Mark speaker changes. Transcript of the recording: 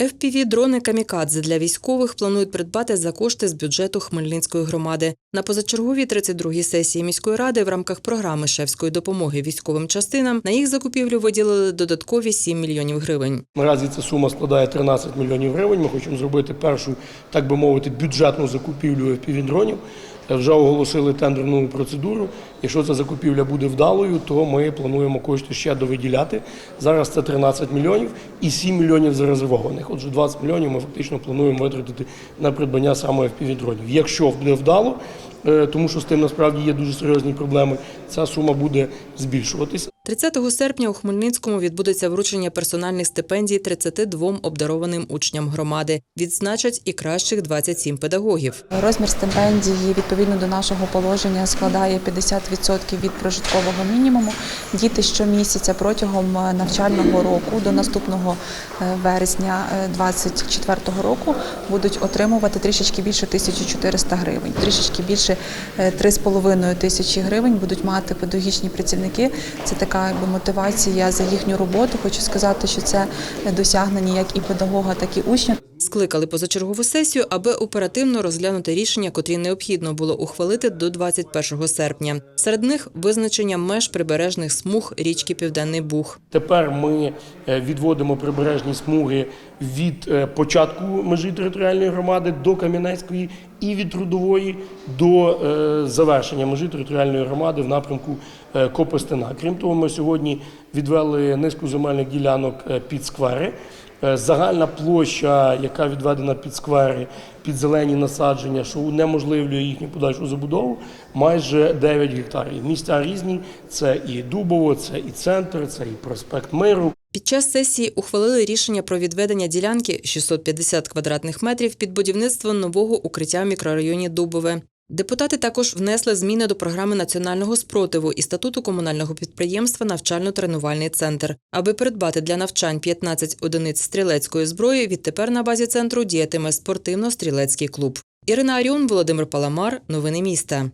Speaker 1: fpv дрони камікадзе для військових планують придбати за кошти з бюджету Хмельницької громади. На позачерговій 32-й сесії міської ради в рамках програми шефської допомоги військовим частинам на їх закупівлю виділили додаткові 7 мільйонів гривень.
Speaker 2: Наразі ця сума складає 13 мільйонів гривень. Ми хочемо зробити першу, так би мовити, бюджетну закупівлю FPV-дронів. Вже оголосили тендерну процедуру. Якщо ця закупівля буде вдалою, то ми плануємо кошти ще довиділяти. Зараз це 13 мільйонів і 7 мільйонів зарезервованих. Отже, 20 мільйонів ми фактично плануємо витратити на придбання саме FPV-дронів. Якщо буде вдало, е, тому що з тим насправді є дуже серйозні проблеми, ця сума буде збільшуватися.
Speaker 1: 30 серпня у Хмельницькому відбудеться вручення персональних стипендій 32 обдарованим учням громади. Відзначать і кращих 27 педагогів.
Speaker 3: Розмір стипендії відповідно до нашого положення складає 50% від прожиткового мінімуму. Діти щомісяця протягом е, навчального року до наступного е, вересня 2024 року будуть отримувати трішечки більше 1400 гривень. Трішечки більше е, 3,5 тисячі гривень будуть мати педагогічні працівники. Це така якби мотивація за їхню роботу. Хочу сказати, що це досягнення як і педагога, так і учня.
Speaker 1: Скликали позачергову сесію, аби оперативно розглянути рішення, котрі необхідно було ухвалити до 21 серпня. Серед них визначення меж прибережних смуг річки Південний Буг.
Speaker 2: Тепер ми е, відводимо прибережні смуги від е, початку межі територіальної громади до Кам'янецької і від трудової до е, завершення межі територіальної громади в напрямку Копестина. Крім того, ми сьогодні відвели низку земельних ділянок під сквери. Е, Загальна площа, яка відведена під сквери, під зелені насадження, що унеможливлює їхню подальшу забудову, майже 9 гектарів. Місця різні: це і Дубово, це і центр, це і проспект Миру.
Speaker 1: Під час сесії ухвалили рішення про відведення ділянки 650 квадратних метрів під будівництво нового укриття в мікрорайоні Дубове. Депутати також внесли зміни до програми національного спротиву і статуту комунального підприємства Навчально-тренувальний центр, аби придбати для навчань 15 одиниць стрілецької зброї. Відтепер на базі центру діятиме спортивно-стрілецький клуб. Ірина Аріон, Володимир Паламар. Новини міста.